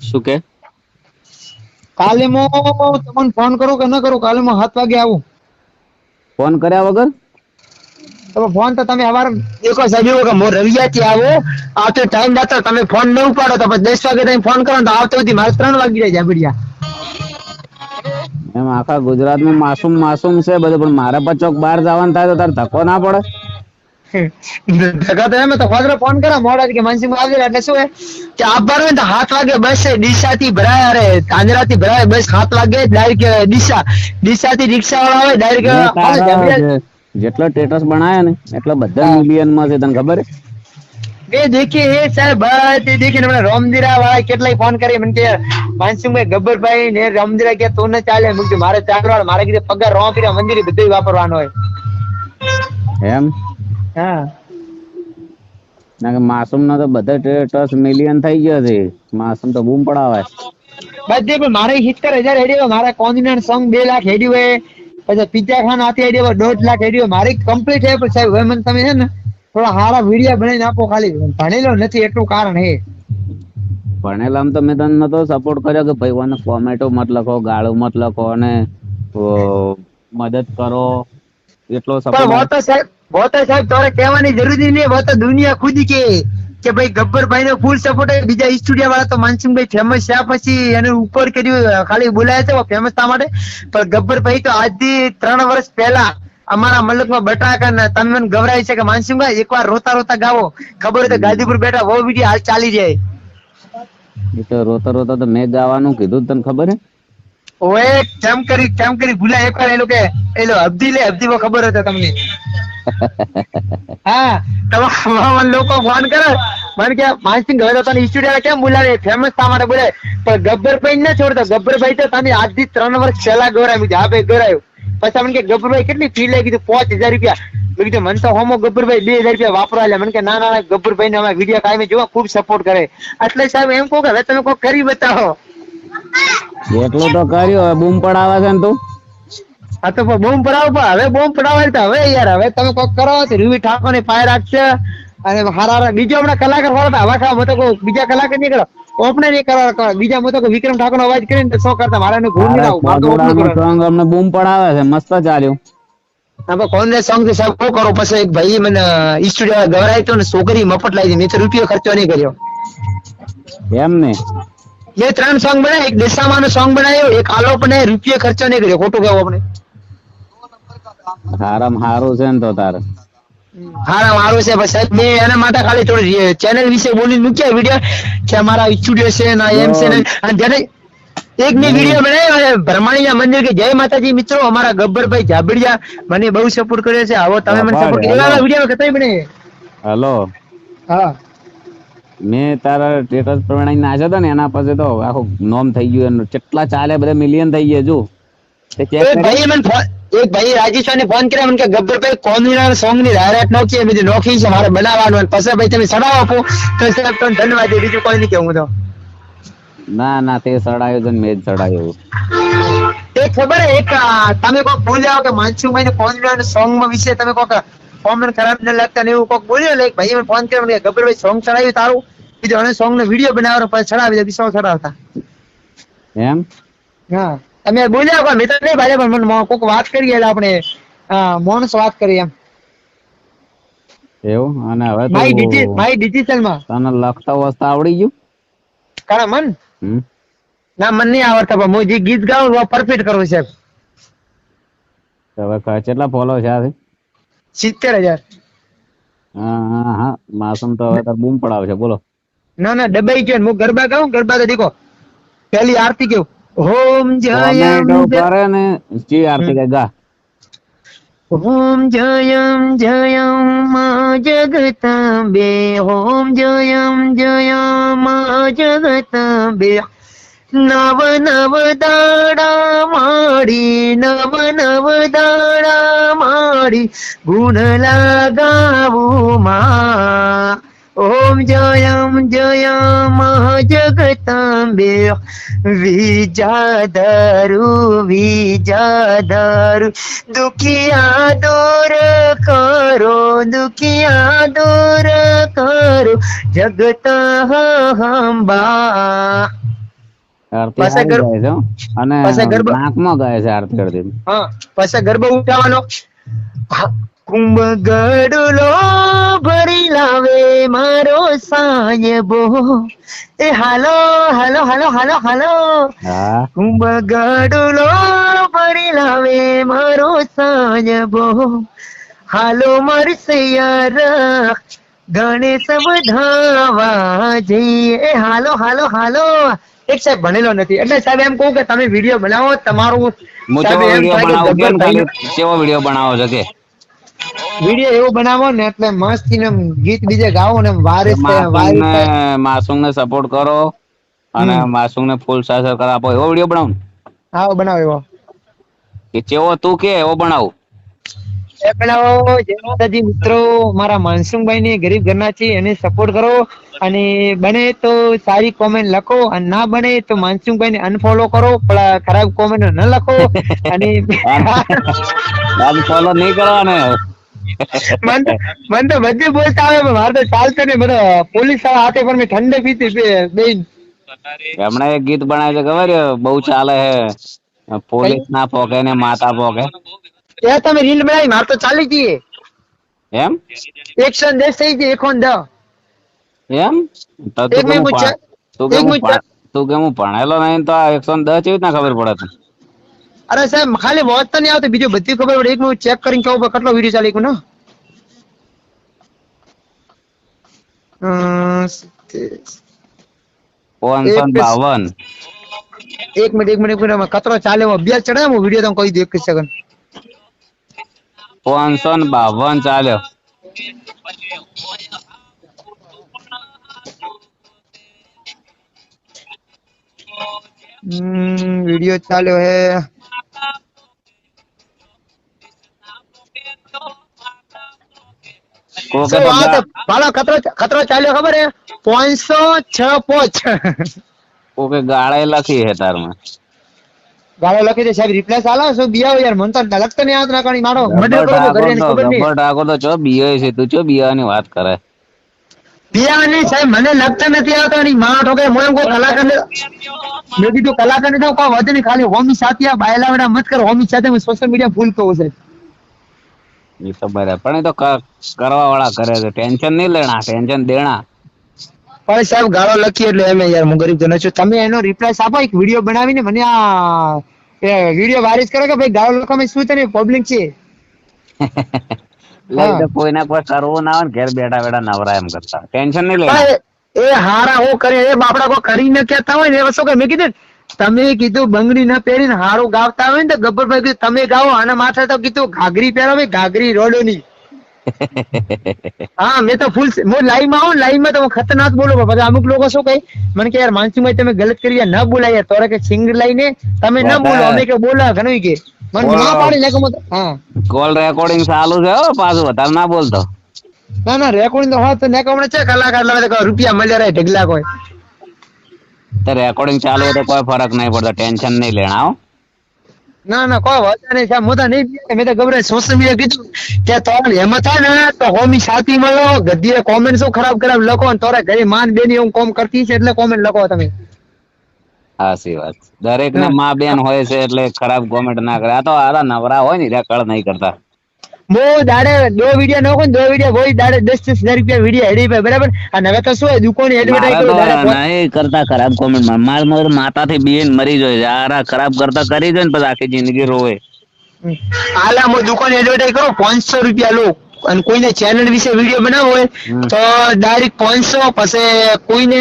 શું કે? કાલે હું તમને ફોન કરું કે ન કરું? કાલે હું સાત વાગે આવું. ફોન કર્યા વગર? તો ફોન તો તમે હવાર દેખો સાહેબ એવું કે હું રવિયા થી આવો. આવતો ટાઈમ દાતો તમે ફોન ન ઉપાડો તો પછી દસ વાગે તમે ફોન કરો તો આવતો સુધી મારે ત્રણ વાગી જાય જાબડિયા એમ આખા ગુજરાતમાં માસૂમ માસૂમ છે બધું પણ મારે પચોક બહાર જવાનું થાય તો તારે ધક્કો ના પડે. ધગા તો એમ તો ફોન ફોન કરો મોડા કે માનસિંહ આવી એટલે શું હે કે આપવાનું હોય તો સાત વાગે બસ ડીસા થી ભરાય અરે આંધ્રા થી ભરાય બસ સાત વાગે ડાયરેક્ટ ડીસા. ડીસા થી રિક્ષા વાળા હોય ડાયરેક્ટ જેટલા સ્ટેટસ બનાયા ને એટલા બધા મિલિયનમાં છે તને ખબર બે દેખી એ સાહેબ ભાઈ દેખી ને રોમદીરા વાળા કેટલાય ફોન કરી મને કે માનસિંહભાઈ ગબ્બરભાઈ ને રોમદીરા કે તું ન ચાલે મૂક્યું મારે ચાલવાનું મારે કીધું પગાર રોમદીરા મંદિર બધું વાપરવાનું હોય. એમ? હા. ના કે માસુમ ના તો બધા સ્ટેટસ મિલિયન થઈ ગયા છે. માસુમ તો બૂમ પડાવે. બધે પણ મારે સિત્તેર હજાર હેડી હોય મારા કોન્ટિનેન્ટ સોંગ બે લાખ હેડી હોય પછી પિઝા ખાન હાથે હેડી હોય દોઢ લાખ હેડી હોય. મારી કમ્પ્લીટ હે પણ સાહેબ હવે મને તમે છે ને થોડા સારા વિડીયા બનાવીને આપો ખાલી. ભણેલો નથી એટલું કારણ હે ભણેલા તો મેં તને નતો સપોર્ટ કર્યો કે ભાઈ મને ફોર્મેટો મત લખો ગાળો મત લખો અને મદદ કરો. એટલો પણ સપોર્ટ वो तो બોતો સાહેબ તારે કહેવાની જરૂર નહીં બોતો દુનિયા ખુદ કે. કે ભાઈ ગબ્બરભાઈ નો ફૂલ સપોર્ટ બીજા સ્ટુડિયો વાળા તો માનસિંહભાઈ ફેમસ છે. પછી એને ઉપર કર્યું ખાલી બોલાયા છે ફેમસ થવા માટે. પણ ગબ્બરભાઈ તો આજથી ત્રણ વર્ષ પહેલા અમારા મલકમાં બટાકા તમે ગભરાય છે કે માનસિંહભાઈ એકવાર રોતા રોતા ગાવો. ખબર હોય તો ગાંધીપુર બેઠા વો વીડિયો હાલ ચાલી જાય. એ તો રોતા રોતા તો મેં ગાવાનું કીધું તને ખબર હે? ઓએ કેમ કરી કેમ કરી? ભૂલા એકવાર એ લોકો એ લો અબધી લે અબધી ખબર હતો તમને. હા તમારા લોકો ફોન કરે. મને કે, માનસિંહ ગયો તને સ્ટુડિયો કેમ બોલાવે? ફેમસ થવા માટે બોલે પણ ગબ્બરભાઈ ના છોડતો. ગબ્બરભાઈ તો તને આજથી ત્રણ વર્ષ પહેલા ગૌરાવ્યું છે હા ભાઈ ગૌરાયું. પછી મને કે, ગબ્બરભાઈ, કેટલી ફી લઈ કીધું? પાંચ હજાર રૂપિયા. મેં કીધું, મને તો હોમો ગબ્બરભાઈ બે હજાર રૂપિયા વાપરવા લે મને કે, ના ના ના, ગબ્બરભાઈ ને અમે વીડિયો કાયમી જોવા, ખૂબ સપોર્ટ કરે. એટલે સાહેબ એમ કહો કે, હવે તમે કોઈ કરી બતાવો. એટલું તો કર્યું, હવે બૂમ પડાવે છે ને તું? હા તો બોમ્બ પડાવો પણ હવે બોમ્બ પડાવે તો હવે યાર હવે તમે કોક કરો રૂવી ઠાકોરની ફાયર રાખશે અને હારા હારા બીજો હમણાં કલાકાર વાળો તો હવા ખાવા મતો કોઈ બીજા કલાકાર નહીં કરો ઓપને નહીં કરવા કરો. બીજા મતો કોઈ વિક્રમ ઠાકોર નો અવાજ કરીને સો કરતા મારા ને ઘૂમ નહીં આવું અમને બૂમ પડાવે છે મસ્ત ચાલ્યું. હા પણ કોણ સોંગથી સાહેબ કરો પછી એક ભાઈ મને સ્ટુડિયો ગવરાય તો ને છોકરી મફત લાવી મેં તો રૂપિયો ખર્ચો નહીં કર્યો. એમ ને? મેં ત્રણ સોંગ બનાવ્યા એક દેશામાં સોંગ બનાવ્યો એક આલોપ ને રૂપિયો ખર્ચો નહીં કર્યો ખોટું કહેવું આપણે. હારામાં હારું છે ને તો તારે. હા મારું છે બસ સાહેબ મેં એના માટે ખાલી થોડી ચેનલ વિશે બોલી મૂક્યા વિડિયો કે અમારા સ્ટુડિયો છે ના એમ છે ને. અને જ્યારે એક મેં વિડિયો બનાવ્યો ભરમાણીયા મંદિર કે જય માતાજી મિત્રો અમારા ગબ્બરભાઈ જાબડિયા મને બહુ સપોર્ટ કર્યો છે. આવો તમે મને સપોર્ટ કર્યો વીડિયો કતઈ બને. હલો. હા. મેં તારા સ્ટેટસ પ્રમાણે નાખ્યો હતો ને એના પછી તો આખું નોમ થઈ ગયું એનું કેટલા ચાલે બધા મિલિયન થઈ ગયા જો. તે એક મને એક ભાઈ રાજી ને ફોન કર્યો મને કે ગબ્બરભાઈ કોમ્યુનલ સોંગની જાહેરાત નોખી એમ નોખી છે મારે બનાવવાનું પછી ભાઈ તમે સડાવ આપો. તો સાહેબ તમને ધન્યવાદ બીજું કોઈ નહીં કેવું તો. ના ના તે સડાયો છે મેં જ સડાયો. તે ખબર હે એક તમે કોક બોલ્યા કે માનસુભાઈ ને કોન્ફિડન્ટ સોંગ વિશે તમે કોક કોમેન્ટ ખરાબ ન લાગતા ને એવું કોક બોલ્યો? લે ભાઈ મને ફોન કર્યો મને ગબ્બર ભાઈ સોંગ ચડાવ્યું તારું? બીજો અને સોંગ નો વીડિયો બનાવવાનો પછી ચડાવી દે બીજો ચડાવતા એમ? હા. તમે બોલ્યા કોઈ મિત્ર નહીં ભાઈ પણ મને વાત કરી એટલે આપણે મોનસ વાત કરી એમ. એવું? અને હવે મારી ડિજિટલ મારી ડિજિટલમાં. તને લખતા વસ્તા આવડી ગયું? કારણ મન? ના મન નહીં આવડતા પણ હું જે ગીત ગાઉં પરફેક્ટ કરું છે હવે કેટલા ફોલો છે આ સિત્તેર હજાર. હા હા હા. માસુમ તો હવે બૂમ પડાવે છે. બોલો. ના ના ડબાઈ ગયો હું ગરબા ગાઉં ગરબા તો દેખો પહેલી આરતી કેવું? ઓમ જયમ કરે ને ચી આરતી ગા. ઓમ જયમ જયમ મા જગતાંબે ઓમ જયમ જયમ મા જગતાંબે નવ નવ દાડા માડી નવ નવ દાડા માડી ગુણ લગાવું માં. ઓમ જયમ જયમ જગતંબે વિજાદારુ વિજાદારુ દુખિયા દૂર કરો દુખિયા દૂર કરો. જગત હંબા. પાછા પાસે સારી ગર- ગાય છે હો. અને પાસે ગરબા- ગાય છે આરતી અડધી હા પાછા ગરબા ઉઠાવવાનો. કુંભ ગડુલો ભરી લાવે મારો સાયબો એ હાલો હાલો હાલો હાલો હાલો. હા. ભરી લાવે મારો સાયબો હાલો મરશે યાર ગણેશ વધાવા જઈએ. એ હાલો હાલો હાલો. એક સાહેબ ભણેલો નથી. એટલે સાહેબ એમ કહું કે તમે વીડિયો બનાવો તમારું ગબ્બરભાઈનો- વીડિયો બનાવો છો કે? વીડિયો એવો બનાવો ને એટલે મસ્ત ને ગીત બીજે ગાવો ને વારે માસુમ ને સપોર્ટ કરો અને માસુમ ને ફૂલ સાસર કર આપો. એવો વીડિયો બનાવો હા બનાવો એવો. કે ચેવો તું કે એવો બનાવો. એ બનાવો જય માતાજી મિત્રો મારા માનસુમભાઈ ને ગરીબ ઘરના છે એને સપોર્ટ કરો. અને બને તો સારી કોમેન્ટ લખો અને ના બને તો માનસુંગભાઈ ને અનફોલો કરો પણ ખરાબ કોમેન્ટ ન લખો. અને અનફોલો ફોલો નહીં કરવાને. મન તો મન તો બધે બોલતા આવે પણ મારે તો ચાલતો નહીં. બધા પોલીસવાળા હાથે પણ મેં ઠંડે પીતી બેન. હમણાં એક ગીત બનાવ્યું છે ખબર બહુ ચાલે હે. પોલીસ ના પોકે ને માતા પોકે. એ તમે રીલ બનાવી મારે તો ચાલી જઈએ એમ? એકસો દેશ થઈ ગઈ એકોન ને એમ? તો તું કે હું તું કેમ તું કે હું ભણેલો નહીં તો એકસો દસ કેવી રીતના ખબર પડે? અરે સાહેબ ખાલી વોચ તો નહીં આવતી બીજું બધી ખબર પડે એક મિનિટ ચેક કરીને કહું કે કેટલો વીડિયો ચાલી ગયો ને અમ, સિત્તેર. પાંચસો ને એક- બાવન એક મિનિટ એક મિનિટ એક મિનિટ આમાં કચરો ચાલે એવો અભ્યાસ ચડે હું વીડિયો તમને કહી દઉં એક જ સેકન્ડ પાંચસો ને બાવન ચાલ્યો વીડિયો ચાલ્યો હે ભાલો કચરો ચાલ્યો ખબર હે? પાંચસો છ પોચ. કોકે ગાળે લખી હે તારમાં. ગાળો લખી દે સાહેબ રિપ્લેસ આલો શું બિયાવો યાર મન તો લગતો નહીં આવતો ના મારો મર્ડર કરો ઘરે ઠાકોર ખબર નહીં. ગબ્બર ઠાકોર તો ચો બીયો છે તું ચો બીયાની વાત કરે. બિયાવા નહીં સાહેબ મને લગતા નથી આવતો એની માં ઠોકે એમ કહું કલાકાર ને મેં કીધું કલાકાર ને તો કોઈ વધુ નહીં ખાલી હોમી સાથે આ બાયલા વડા મત કર હોમી સાથે હું સોશિયલ મીડિયા ફૂલ કહું છે એ તો બરાબર. પણ એ તો કરવા વાળા કરે છે. ટેન્શન નહીં લેણા ટેન્શન દેણા પણ સાહેબ ગાળો લખી એટલે એમ યાર હું ગરીબ જનો છું. તમે એનો રિપ્લાય આપો એક વીડિયો બનાવીને મને આ વીડિયો વાયરસ કરો કે ભાઈ ગાળો લખવામાં શું છે? પબ્લિક છે એટલે કોઈને કોઈ કરવું ના હોય ને ઘેર બેઠા બેઠા નવરા એમ કરતા. ટેન્શન નહીં લેણા એ હારા હું કરે એ બાપડા કોઈ કરીને કહેતા હોય ને એ શું કે મેં કીધું તમે કીધું બંગડી ના પહેરીને હારું ગાવતા હોય ને તો ગબ્બરભાઈ કીધું તમે ગાઓ. અને માથે તો કીધું ઘાઘરી પહેરાવે ઘાઘરી રોડોની. હા મેં તો ફૂલ હું લાઈવમાં આવું લાઈવમાં તો હું ખતરનાક બોલો પણ અમુક લોકો શું કહે મને કે યાર માનસીભાઈ તમે ગલત કરી ન બોલાય યાર તોરે કે સિંગ લઈને તમે ન બોલો અમે કે બોલા ઘણું કે. મને ના પાડી નાખો હા. કોલ રેકોર્ડિંગ ચાલુ છે હો પાછું વધારે ના બોલતો. ના ના રેકોર્ડિંગ તો હોત તો ને મને છે કલાકાર લાવે તો રૂપિયા મળ્યા રહે ઢગલા કોઈ. તો રેકોર્ડિંગ ચાલુ હોય તો કોઈ ફરક નહીં પડતો ટેન્શન નહીં લેણા હો. ના ના કોઈ વાંધો નહીં સાહેબ મોટા નહીં. મેં તો ગભરાય સોશિયલ મીડિયા કીધું કે તોરણ એમાં થાય ને તો હોમી સાથી મળો ગદ્દીએ કોમેન્ટ શું ખરાબ ખરાબ લખો ને તોરે ઘરે માન બેની હું કોમ કરતી છે એટલે કોમેન્ટ લખો તમે. સાચી વાત. દરેક ને માં બેન હોય છે એટલે ખરાબ કોમેન્ટ ના કરે. આ તો આ નવરા હોય ને રેકર્ડ નહીં કરતા. હું દાડે દો વીડિયો નો ને દો વીડિયો હોય દાડે 10 10000 રૂપિયા વીડિયો હેડી પે બરાબર? અને હવે તો શું દુકાન એડવર્ટાઇઝ કરો દાડે નહીં કરતા ખરાબ કોમેન્ટ માર મોર માતા થી બેન મરી જોય આરા ખરાબ કરતા કરી દે ને પછી આખી જિંદગી રોવે. આલા મો દુકાન એડવર્ટાઇઝ કરો પાંચસો રૂપિયા લો. અને કોઈને ચેનલ વિશે વીડિયો બનાવવો હોય તો ડાયરેક્ટ પાંચસો પછી કોઈને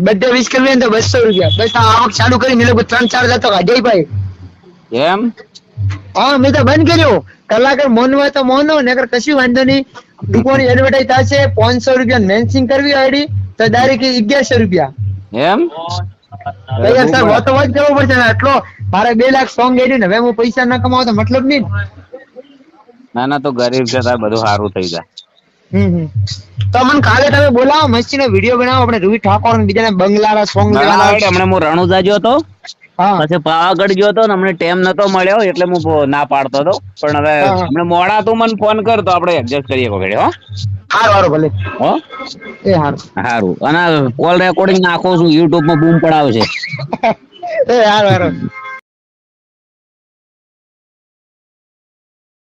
બર્થડે વિશ કરવી હોય તો બસો રૂપિયા. બસ આ આવક ચાલુ કરી મેં લોકો ત્રણ ચાર જતો ભાઈ. એમ? હા મેં તો બંધ કર્યો. કલાકાર મોન હોય તો મોનો નકર કશું વાંધો નહીં. દુકાન એડવર્ટાઈઝ થશે પાંચસો રૂપિયા મેન્સિંગ કરવી આઈડી તો ડાયરેક્ટ અગિયારસો રૂપિયા. એમ? તો સર વાતો વાત કરવો પડશે ને આટલો મારે બે લાખ સોંગ એડી ને હવે હું પૈસા ના કમાવો તો મતલબ નહીં ના. ના તો ગરીબ છે તાર બધું સારું થઈ જાય. તો મને કાલે તમે બોલાવો મસ્તી નો વીડિયો બનાવો આપણે રૂહી ઠાકોર બીજાને બંગલારા સોંગ લેવાના હમણાં હું રણુજા ગયો હતો પછી પાવાગઢ ગયો હતો ને અમને ટેમ નતો મળ્યો એટલે હું ના પાડતો હતો. પણ હવે. હમણાં મોડા તું મને ફોન કર તો આપણે એડજસ્ટ કરીએ કોઈ હો. હારું હારું ભલે. હો? એ હારું. સારું અને કોલ રેકોર્ડિંગ નાખો છું યુટ્યુબમાં બૂમ પડાવશે એ હારો હારો.